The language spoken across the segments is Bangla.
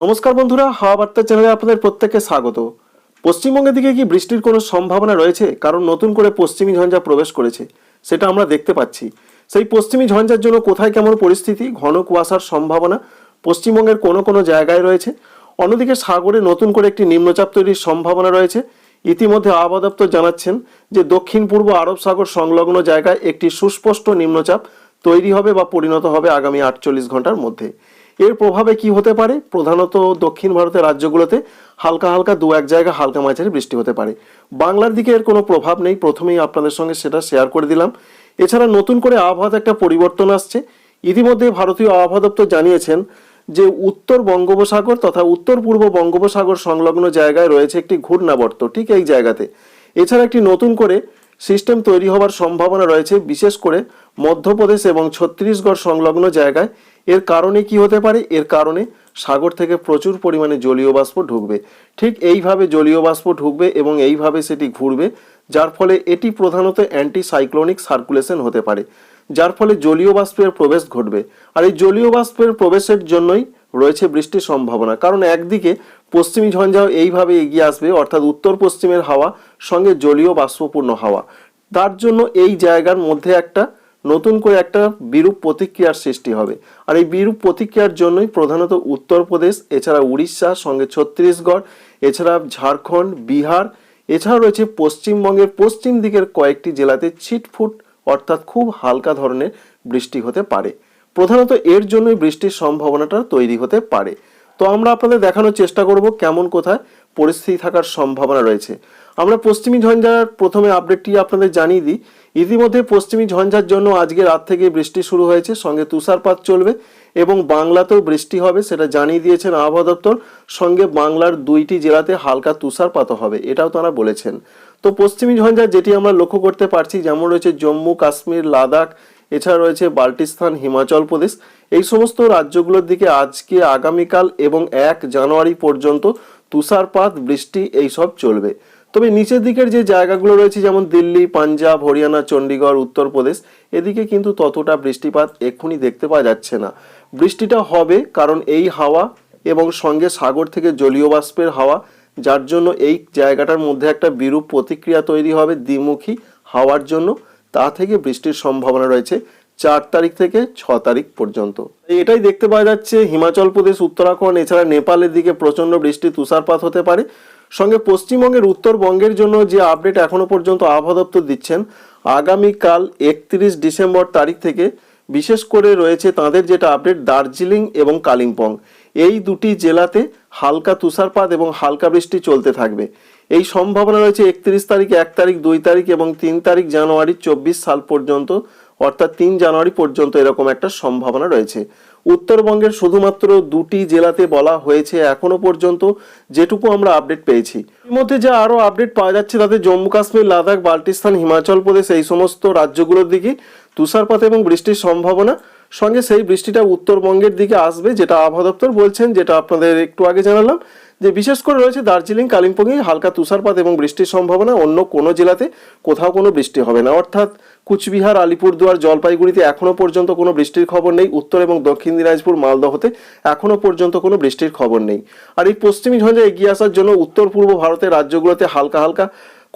নমস্কার বন্ধুরা, হাওয়া বার্তা চ্যানেলে আপনাদের প্রত্যেককে স্বাগত। পশ্চিমবঙ্গের দিকে কি বৃষ্টির কোনো সম্ভাবনা রয়েছে? কারণ নতুন করে পশ্চিমী ঝঞ্ঝা প্রবেশ করেছে, সেটা আমরা দেখতে পাচ্ছি। সেই পশ্চিমী ঝঞ্ঝার জন্য কোথায় কেমন পরিস্থিতি, ঘন কুয়াশার সম্ভাবনা, পশ্চিমবঙ্গের কোনো কোনো জায়গায় রয়েছে? অন্যদিকে সাগরে নতুন করে একটি নিম্নচাপ তৈরির সম্ভাবনা রয়েছে। ইতিমধ্যে আবহাওয়া দপ্তর জানাচ্ছেন যে দক্ষিণ পূর্ব আরব সাগর সংলগ্ন জায়গায় একটি সুস্পষ্ট নিম্নচাপ তৈরি হবে বা পরিণত হবে আগামী আটচল্লিশ ঘণ্টার মধ্যে। এর প্রভাবে কি হতে পারে? প্রধানত দক্ষিণ ভারতের রাজ্যগুলোতে হালকা হালকা দু এক জায়গা হালকা মাঝারি বৃষ্টি হতে পারে। বাংলার দিকে এর কোনো প্রভাব নেই। প্রথমেই আপনাদের সঙ্গে সেটা শেয়ার করে দিলাম। এছাড়া নতুন করে আবহাওয়াতে একটা পরিবর্তন আসছে। ইতিমধ্যে ভারতীয় আবহাওয়া দপ্তর জানিয়েছেন যে উত্তর বঙ্গোপসাগর তথা উত্তর পূর্ব বঙ্গোপসাগর সংলগ্ন জায়গায় রয়েছে একটি ঘূর্ণাবর্ত ঠিক এই জায়গাতে। এছাড়া একটি নতুন করে সিস্টেম তৈরি হওয়ার সম্ভাবনা রয়েছে। বিশেষ করে মধ্যপ্রদেশ এবং ছত্তিশগড় সংলগ্ন জায়গায় এর কারণে কি হতে পারে? এর কারণে সাগর থেকে প্রচুর পরিমাণে জলীয় বাষ্প ঢুকবে। ঠিক এইভাবে জলীয় বাষ্প ঢুকবে এবং এইভাবে সেটি ঘুরবে, যার ফলে এটি প্রধানত অ্যান্টি সাইক্লোনিক সার্কুলেশন হতে পারে, যার ফলে জলীয় বাষ্পের প্রবেশ ঘটবে। আর এই জলীয় বাষ্পের প্রবেশের জন্যই রয়েছে বৃষ্টির সম্ভাবনা। কারণ একদিকে পশ্চিমী ঝঞ্ঝাও এইভাবে এগিয়ে আসবে, অর্থাৎ উত্তর পশ্চিমের হাওয়া সঙ্গে জলীয় বাষ্পপূর্ণ হাওয়া। তার জন্য এই জায়গার মধ্যে একটা নতুন করে একটা বিরূপ প্রতিক্রিয়ার সৃষ্টি হবে। আর এই বিরূপ প্রতিক্রিয়ার জন্যই প্রধানত উত্তরপ্রদেশ, এছাড়া উড়িষ্যা, সঙ্গে ছত্তিশগড়, এছাড়া ঝাড়খণ্ড, বিহার এছাড়া রয়েছে পশ্চিমবঙ্গের পশ্চিম দিকের কয়েকটি জেলাতে ছিটফুট, অর্থাৎ খুব হালকা ধরনের বৃষ্টি হতে পারে। প্রধানত এর জন্যই বৃষ্টির সম্ভাবনাটা তৈরি হতে পারে। তো আমরা আপনাদের দেখানোর চেষ্টা করব কেমন কোথায় পরিস্থিতি থাকার সম্ভাবনা রয়েছে। আমরা পশ্চিমী ঝঞ্ঝার প্রথমে আপডেটটি আপনাদের জানিয়ে দিই। ইতিমধ্যে পশ্চিমী ঝঞ্ঝার জন্য আজকে রাত থেকে বৃষ্টি শুরু হয়েছে, সঙ্গে তুষারপাত চলবে এবং বাংলাতেও বৃষ্টি হবে সেটা জানিয়ে দিয়েছেন আবহাওয়া দপ্তর। সঙ্গে বাংলার দুইটি জেলাতে হালকা তুষারপাতও হবে, এটাও তারা বলেছেন। তো পশ্চিমী ঝঞ্ঝা যেটি আমরা লক্ষ্য করতে পারছি, যেমন রয়েছে জম্মু, কাশ্মীর, লাদাখ, এছাড়া রয়েছে বাল্টিস্তান, হিমাচল প্রদেশ। এই সমস্ত রাজ্যগুলোর দিকে আজকে আগামীকাল এবং এক জানুয়ারি পর্যন্ত তুষারপাত, বৃষ্টি, এইসব চলবে। তবে নিচের দিকের যে জায়গাগুলো রয়েছে, যেমন দিল্লি, পাঞ্জাব, হরিয়ানা, চণ্ডীগড়, উত্তরপ্রদেশ, এদিকে কিন্তু ততটা বৃষ্টিপাত এক্ষুনি দেখতে পাওয়া যাচ্ছে না। বৃষ্টিটা হবে কারণ এই হাওয়া এবং সঙ্গে সাগর থেকে জলীয় বাষ্পের হাওয়া, যার জন্য এই জায়গাটার মধ্যে একটা বিরূপ প্রতিক্রিয়া তৈরি হবে দ্বিমুখী হাওয়ার জন্য। তা থেকে বৃষ্টির সম্ভাবনা রয়েছে চার তারিখ থেকে ছ তারিখ পর্যন্ত। এটাই দেখতে পাওয়া যাচ্ছে হিমাচল প্রদেশ, উত্তরাখণ্ড, এছাড়া নেপালের দিকে প্রচণ্ড বৃষ্টি, তুষারপাত হতে পারে। সঙ্গে পশ্চিমবঙ্গের উত্তরবঙ্গের জন্য যে আপডেট এখনও পর্যন্ত আবহাওয়া দপ্তর দিচ্ছেন, আগামীকাল একত্রিশ ডিসেম্বর তারিখ থেকে বিশেষ করে রয়েছে তাদের যেটা আপডেট, দার্জিলিং এবং কালিম্পং। এই দুটি জেলাতে হালকা তুষারপাত এবং হালকা বৃষ্টি চলতে থাকবে। এই সম্ভাবনা রয়েছে একত্রিশ তারিখ, এক তারিখ, দুই তারিখ এবং তিন তারিখ জানুয়ারি চব্বিশ সাল পর্যন্ত। অর্থাৎ তিন জানুয়ারি পর্যন্ত এরকম একটা সম্ভাবনা রয়েছে। উত্তরবঙ্গের শুধুমাত্র দুটি জেলাতে বলা হয়েছে এখনও পর্যন্ত, যেটুকু আমরা আপডেট পেয়েছি। এর মধ্যে যা আরও আপডেট পাওয়া যাচ্ছে তাতে জম্মু কাশ্মীর, লাদাখ, বাল্টিস্তান, হিমাচল প্রদেশ এই সমস্ত রাজ্যগুলোর দিকে তুষারপাত এবং বৃষ্টির সম্ভাবনা সঙ্গে সেই বৃষ্টিটা উত্তরবঙ্গের দিকে আসবে, যেটা আবহাওয়া দপ্তর বলছেন, যেটা আপনাদের একটু আগে জানালাম, যে বিশেষ করে রয়েছে দার্জিলিং কালিম্পংয়ে হালকা তুষারপাত এবং বৃষ্টির সম্ভাবনা। অন্য কোনো জেলাতে কোথাও কোনো বৃষ্টি হবে না। অর্থাৎ কুচবিহার, আলিপুরদুয়ার, জলপাইগুড়িতে এখনও পর্যন্ত কোনো বৃষ্টির খবর নেই। উত্তর এবং দক্ষিণ দিনাজপুর, মালদহতে এখনও পর্যন্ত কোনো বৃষ্টির খবর নেই। আর এই পশ্চিমী ঝঞ্ঝা এগিয়ে আসার জন্য উত্তর পূর্ব ভারতের রাজ্যগুলোতে হালকা হালকা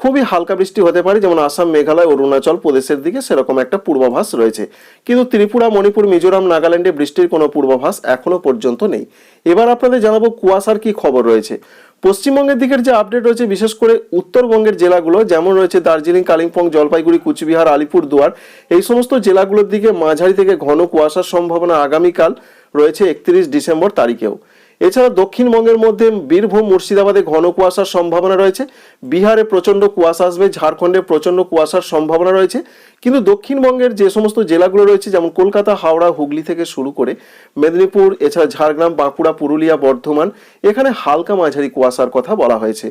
খুবই হালকা বৃষ্টি হতে পারে, যেমন আসাম, মেঘালয়, অরুণাচল প্রদেশের দিকে সেরকম একটা পূর্বাভাস রয়েছে। কিন্তু ত্রিপুরা, মণিপুর, মিজোরাম, নাগাল্যান্ডে বৃষ্টির কোনো পূর্বাভাস এখনও পর্যন্ত নেই। এবার আপনাদের জানাব কুয়াশার কি খবর রয়েছে। পশ্চিমবঙ্গের দিকের যে আপডেট রয়েছে, বিশেষ করে উত্তরবঙ্গের জেলাগুলো, যেমন রয়েছে দার্জিলিং, কালিম্পং, জলপাইগুড়ি, কুচবিহার আলিপুরদুয়ার এই সমস্ত জেলাগুলোর দিকে মাঝারি থেকে ঘন কুয়াশার সম্ভাবনা আগামীকাল রয়েছে একত্রিশ ডিসেম্বর তারিখেও। এছাড়া দক্ষিণবঙ্গের মধ্যে বীরভূম, মুর্শিদাবাদে ঘন কুয়াশার সম্ভাবনা রয়েছে। বিহারে প্রচণ্ড কুয়াশা আসবে, ঝাড়খণ্ডে প্রচণ্ড কুয়াশার সম্ভাবনা রয়েছে। কিন্তু দক্ষিণবঙ্গের যে সমস্ত জেলাগুলো রয়েছে, যেমন কলকাতা, হাওড়া, হুগলি থেকে শুরু করে মেদিনীপুর, এছাড়া ঝাড়গ্রাম, বাঁকুড়া, পুরুলিয়া, বর্ধমান, এখানে হালকা মাঝারি কুয়াশার কথা বলা হয়েছে।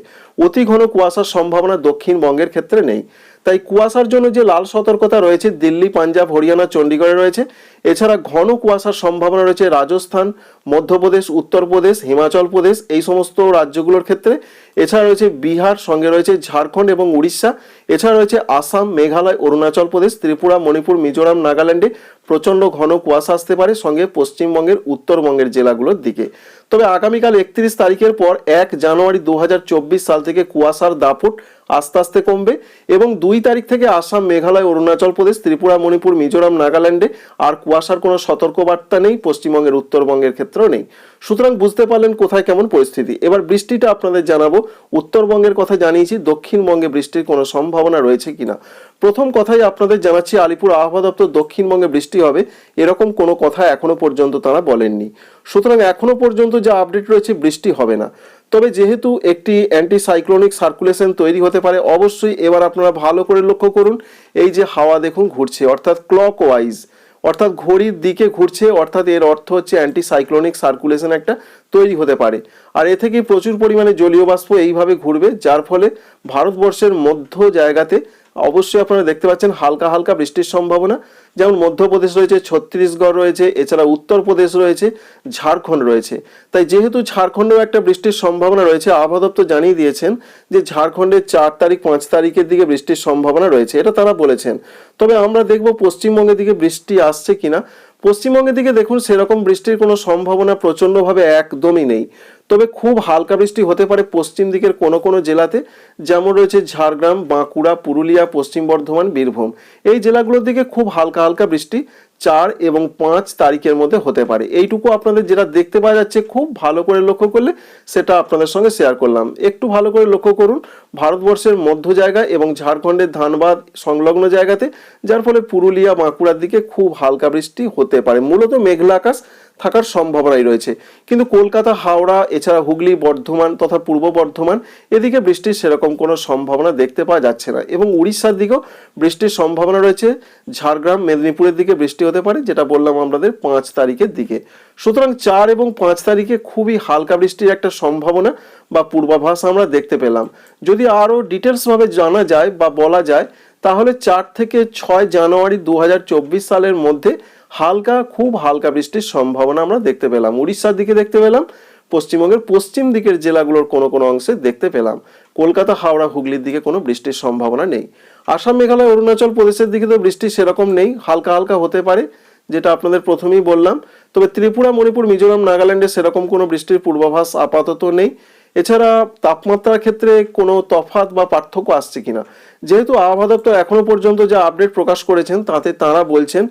অতি ঘন কুয়াশার সম্ভাবনা দক্ষিণবঙ্গের ক্ষেত্রে নেই। তাই কুয়াশার জন্য যে লাল সতর্কতা রয়েছে, দিল্লি, পাঞ্জাব, হরিয়ানা, চণ্ডীগড়ে রয়েছে। এছাড়া ঘন কুয়াশার সম্ভাবনা রয়েছে রাজস্থান, মধ্যপ্রদেশ, উত্তরপ্রদেশ, হিমাচল প্রদেশ, এই সমস্ত রাজ্যগুলোর ক্ষেত্রে। এছাড়া রয়েছে বিহার, সঙ্গে রয়েছে ঝাড়খণ্ড এবং উড়িষ্যা। এছাড়া রয়েছে আসাম, মেঘালয়, অরুণাচল প্রদেশ, ত্রিপুরা, মণিপুর, মিজোরাম, নাগাল্যান্ডে প্রচণ্ড ঘন কুয়াশা আসতে পারে, সঙ্গে পশ্চিমবঙ্গের, উত্তরবঙ্গের জেলাগুলোর দিকে। তবে আগামীকাল একত্রিশ তারিখের পর এক জানুয়ারি দু হাজার চব্বিশ সাল থেকে কুয়াশার দাপট আস্তে আস্তে কমবে এবং দুই তারিখ থেকে আসাম, মেঘালয়, অরুণাচল প্রদেশ, ত্রিপুরা, মণিপুর, মিজোরাম, নাগাল্যান্ডে আর কুয়াশার কোনো সতর্কবার্তা নেই, পশ্চিমবঙ্গের, উত্তরবঙ্গের ক্ষেত্রেও নেই। সুতরাং বুঝতে পারলেন কোথায় কেমন পরিস্থিতি। এবার বৃষ্টিটা আপনাদের জানাব। উত্তরবঙ্গের কথা জানিয়েছি, দক্ষিণবঙ্গে বৃষ্টির কোনো সম্ভাবনা রয়েছে কিনা। প্রথম কথাই আপনাদের জানাচ্ছি, আলিপুর আবহাওয়া দপ্তর দক্ষিণবঙ্গে বৃষ্টি হবে, এরকম কোনো কথা এখনও পর্যন্ত তারা বলেননি। সুতরাং এখনও পর্যন্ত যা আপডেট রয়েছে, বৃষ্টি হবে না। তবে যেহেতু একটি অ্যান্টি সাইক্লোনিক সার্কুলেশন তৈরি হতে পারে, অবশ্যই এবার আপনারা ভালো করে লক্ষ্য করুন, এই যে হাওয়া দেখুন ঘুরছে, অর্থাৎ ক্লক ওয়াইজ অর্থাৎ ঘড়ির দিকে ঘুরছে, অর্থাৎ এর অর্থ হচ্ছে অ্যান্টি সাইক্লোনিক সার্কুলেশন একটা তৈরি হতে পারে। আর এ থেকে প্রচুর পরিমাণে জলীয় বাষ্প এইভাবে ঘুরবে, যার ফলে ভারতবর্ষের মধ্য জায়গাতে অবশ্যই আপনারা দেখতে পাচ্ছেন হালকা হালকা বৃষ্টির সম্ভাবনা। যেমন মধ্যপ্রদেশ রয়েছে, ছত্তিশগড় রয়েছে, এছাড়া উত্তরপ্রদেশ রয়েছে, ঝাড়খণ্ড রয়েছে। তাই যেহেতু ঝাড়খণ্ডেও একটা বৃষ্টির সম্ভাবনা রয়েছে, আবহাওয়া দপ্তর জানিয়ে দিয়েছেন যে ঝাড়খণ্ডের চার তারিখ, পাঁচ তারিখের দিকে বৃষ্টির সম্ভাবনা রয়েছে, এটা তারা বলেছেন। তবে আমরা দেখব পশ্চিমবঙ্গের দিকে বৃষ্টি আসছে কিনা। পশ্চিমবঙ্গের দিকে দেখুন, সেরকম বৃষ্টির কোনো সম্ভাবনা প্রচণ্ডভাবে একদমই নেই। তবে খুব হালকা বৃষ্টি হতে পারে পশ্চিম দিকের কোনো কোনো জেলাতে। যেমন রয়েছে ঝাড়গ্রাম, বাঁকুড়া, পুরুলিয়া, পশ্চিম বর্ধমান, বীরভূম। এই জেলাগুলোর দিকে খুব হালকা হালকা বৃষ্টি চার এবং পাঁচ তারিখের মধ্যে হতে পারে। এইটুকু আপনাদের যেটা দেখতে পাওয়া যাচ্ছে, খুব ভালো করে লক্ষ্য করলে সেটা আপনাদের সঙ্গে শেয়ার করলাম। একটু ভালো করে লক্ষ্য করুন, ভারতবর্ষের মধ্য জায়গা এবং ঝাড়খণ্ডের ধানবাদ সংলগ্ন জায়গাতে, যার ফলে পুরুলিয়া, বাঁকুড়ার দিকে খুব হালকা বৃষ্টি হতে পারে। মূলত মেঘলা আকাশ থাকার সম্ভাবনাই রয়েছে। কিন্তু কলকাতা, হাওড়া, এছাড়া হুগলি, বর্ধমান তথা পূর্ব বর্ধমান এদিকে বৃষ্টির সেরকম কোনো সম্ভাবনা দেখতে পাওয়া যাচ্ছে না এবং উড়িষ্যার দিকেও বৃষ্টির সম্ভাবনা রয়েছে। ঝাড়গ্রাম, মেদিনীপুরের দিকে বৃষ্টি হতে পারে, যেটা বললাম আমাদের পাঁচ তারিখের দিকে। সুতরাং চার এবং পাঁচ তারিখে খুবই হালকা বৃষ্টির একটা সম্ভাবনা বা পূর্বাভাস আমরা দেখতে পেলাম। যদি আরও ডিটেলসভাবে জানা যায় বা বলা যায়, তাহলে চার থেকে ছয় জানুয়ারি দু হাজার চব্বিশ সালের মধ্যে হালকা, খুব হালকা বৃষ্টির সম্ভাবনা আমরা দেখতে পেলাম। উড়িষ্যার দিকে দেখতে পেলাম, পশ্চিমবঙ্গের পশ্চিম দিকের জেলাগুলোর কোনো কোনো অংশে দেখতে পেলাম। কলকাতা, হাওড়া, হুগলির দিকে কোনো বৃষ্টির সম্ভাবনা নেই। আসাম, মেঘালয়, অরুণাচল প্রদেশের দিকে তো বৃষ্টি সেরকম নেই, হালকা হালকা হতে পারে, যেটা আপনাদের প্রথমেই বললাম। তবে ত্রিপুরা, মণিপুর, মিজোরাম, নাগাল্যান্ডে সেরকম কোনো বৃষ্টির পূর্বাভাস আপাতত নেই। এছাড়া তাপমাত্রার ক্ষেত্রে কোনো তফাৎ বা পার্থক্য আসছে কিনা? যেহেতু আবহাওয়া দপ্তর এখনও পর্যন্ত যা আপডেট প্রকাশ করেছেন, তাতে তারা বলছেন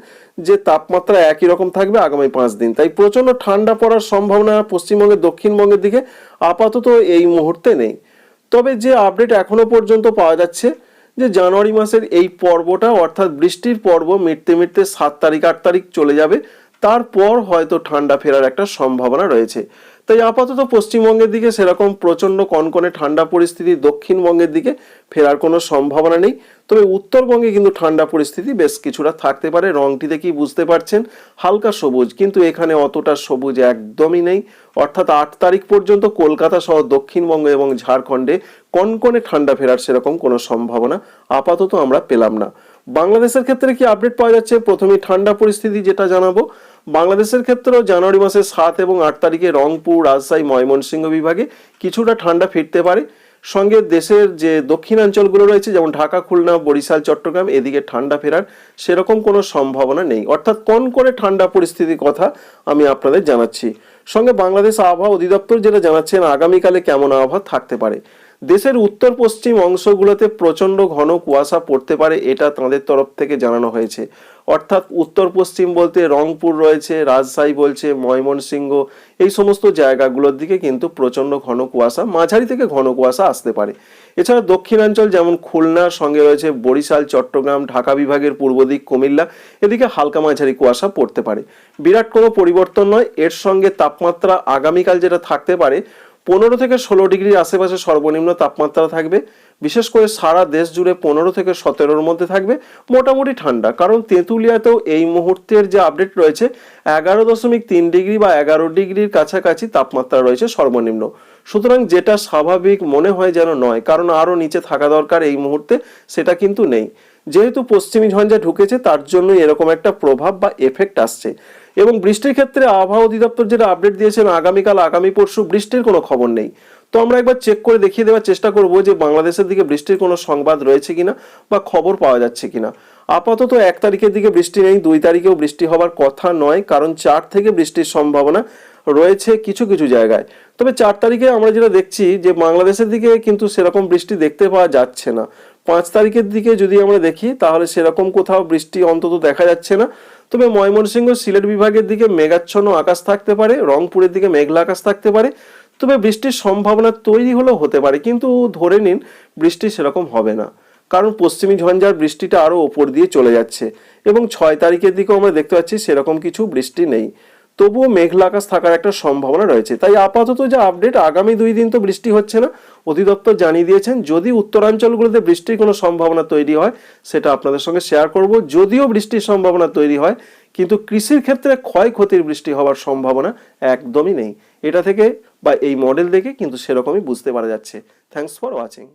যে তাপমাত্রা একই রকম থাকবে আগামী পাঁচ দিন। তাই প্রচণ্ড ঠান্ডা পড়ার সম্ভাবনা পশ্চিমবঙ্গের দক্ষিণবঙ্গের দিকে আপাতত এই মুহূর্তে নেই। তবে যে আপডেট এখনও পর্যন্ত পাওয়া যাচ্ছে, যে জানুয়ারি মাসের এই পর্বটা, অর্থাৎ বৃষ্টির পর্ব মিটতে মিটতে সাত তারিখ, আট তারিখ চলে যাবে, তারপর হয়তো ঠান্ডা ফেরার একটা সম্ভাবনা রয়েছে। তাই আপাতত পশ্চিমবঙ্গের দিকে সেরকম প্রচণ্ড কনকনে ঠান্ডা পরিস্থিতি দক্ষিণবঙ্গের দিকে ফেরার কোনো সম্ভাবনা নেই। তবে উত্তরবঙ্গে কিন্তু ঠান্ডা পরিস্থিতি বেশ কিছুটা থাকতে পারে। রংটি দেখেই বুঝতে পারছেন, হালকা সবুজ, কিন্তু এখানে অতটা সবুজ একদমই নেই। অর্থাৎ আট তারিখ পর্যন্ত কলকাতা সহ দক্ষিণবঙ্গ এবং ঝাড়খণ্ডে কনকনে ঠান্ডা ফেরার সেরকম কোনো সম্ভাবনা আপাতত আমরা পেলাম না। বাংলাদেশের ক্ষেত্রে কি আপডেট পাওয়া যাচ্ছে? প্রথমে ঠান্ডা পরিস্থিতি যেটা জানাব। বাংলাদেশের ক্ষেত্রেও জানুয়ারি মাসের সাত এবং আট তারিখে রংপুর, রাজশাহী, ময়মনসিংহ বিভাগে কিছুটা ঠান্ডা ফিরতে পারে। সঙ্গে দেশের যে দক্ষিণাঞ্চলগুলো রয়েছে, যেমন ঢাকা, খুলনা, বরিশাল, চট্টগ্রাম, এদিকে ঠান্ডা ফেরার সেরকম কোনো সম্ভাবনা নেই। অর্থাৎ কোন করে ঠান্ডা পরিস্থিতির কথা আমি আপনাদের জানাচ্ছি। সঙ্গে বাংলাদেশ আবহাওয়া অধিদপ্তর যেটা জানাচ্ছেন, আগামীকালে কেমন আবহাওয়া থাকতে পারে? দেশের উত্তর পশ্চিম অংশগুলোতে প্রচণ্ড ঘন কুয়াশা পড়তে পারে, এটা তাঁদের তরফ থেকে জানানো হয়েছে। অর্থাৎ উত্তর পশ্চিম বলতে রংপুর রয়েছে, রাজশাহী বলছে, ময়মনসিংহ, এই সমস্ত জায়গাগুলোর দিকে কিন্তু প্রচণ্ড ঘন কুয়াশা, মাঝারি থেকে ঘন কুয়াশা আসতে পারে। এছাড়া দক্ষিণাঞ্চল যেমন খুলনার সঙ্গে রয়েছে বরিশাল, চট্টগ্রাম, ঢাকা বিভাগের পূর্ব দিক কুমিল্লা, এদিকে হালকা মাঝারি কুয়াশা পড়তে পারে। বিরাট কোনো পরিবর্তন নয়, এর সঙ্গে তাপমাত্রা আগামীকাল যেটা থাকতে পারে পনেরো থেকে ষোলো ডিগ্রির আশেপাশে সর্বনিম্ন তাপমাত্রা থাকবে। বিশেষ করে সারা দেশ জুড়ে পনেরো থেকে সতেরোর মধ্যে থাকবে। মোটামুটি ঠান্ডা, কারণ তেঁতুলিয়াতেও এই মুহূর্তের যে আপডেট রয়েছে, এগারো দশমিক তিন ডিগ্রি বা এগারো ডিগ্রির কাছাকাছি তাপমাত্রা রয়েছে সর্বনিম্ন। সুতরাং যেটা স্বাভাবিক মনে হয় যেন নয়, কারণ আরও নিচে থাকা দরকার এই মুহূর্তে, সেটা কিন্তু নেই। যেহেতু পশ্চিমী ঝঞ্ঝা ঢুকেছে, তার জন্য এরকম একটা প্রভাব বা এফেক্ট আসছে। এবং বৃষ্টির ক্ষেত্রে আবহাওয়া অধিদপ্তর যেটা আপডেট দিয়েছেন আগামীকাল, আগামী পরশু বৃষ্টির কোনো খবর নেই। তো আমরা একবার চেক করে দেখিয়ে দেওয়ার চেষ্টা করব যে বাংলাদেশের দিকে বৃষ্টির কোনো সংবাদ রয়েছে কিনা বা খবর পাওয়া যাচ্ছে কিনা। আপাতত এক তারিখের দিকে বৃষ্টি নেই, দুই তারিখেও বৃষ্টি হবার কথা নয়, কারণ চার থেকে বৃষ্টির সম্ভাবনা রয়েছে কিছু কিছু জায়গায়। তবে চার তারিখে আমরা যেটা দেখছি যে বাংলাদেশের দিকে কিন্তু সেরকম বৃষ্টি দেখতে পাওয়া যাচ্ছে না। পাঁচ তারিখের দিকে যদি আমরা দেখি, তাহলে সেরকম কোথাও বৃষ্টি অন্তত দেখা যাচ্ছে না। তবে ময়মনসিংহ সিলেট বিভাগের দিকে মেঘাচ্ছন্ন আকাশ থাকতে পারে, রংপুরের দিকে মেঘলা আকাশ থাকতে পারে। তবে বৃষ্টির সম্ভাবনা তৈরি হলেও হতে পারে, কিন্তু ধরে নিন বৃষ্টি সেরকম হবে না। কারণ পশ্চিমী ঝঞ্ঝার বৃষ্টিটা আরও ওপর দিয়ে চলে যাচ্ছে এবং ছয় তারিখের দিকেও আমরা দেখতে পাচ্ছি সেরকম কিছু বৃষ্টি নেই। তবুও মেঘলা আকাশ থাকার একটা সম্ভাবনা রয়েছে। তাই আপাতত যে আপডেট আগামী দুই দিন তো বৃষ্টি হচ্ছে না। অধিদপ্তর জানিয়ে দিয়েছেন, যদি উত্তরাঞ্চলগুলোতে বৃষ্টির কোনো সম্ভাবনা তৈরি হয়, সেটা আপনাদের সঙ্গে শেয়ার করব। যদিও বৃষ্টির সম্ভাবনা তৈরি হয়, কিন্তু কৃষির ক্ষেত্রে ক্ষয়ক্ষতির বৃষ্টি হওয়ার সম্ভাবনা একদমই নেই। এটা থেকে বা এই মডেল দেখে কিন্তু সেরকমই বুঝতে পারা যাচ্ছে। Thanks for watching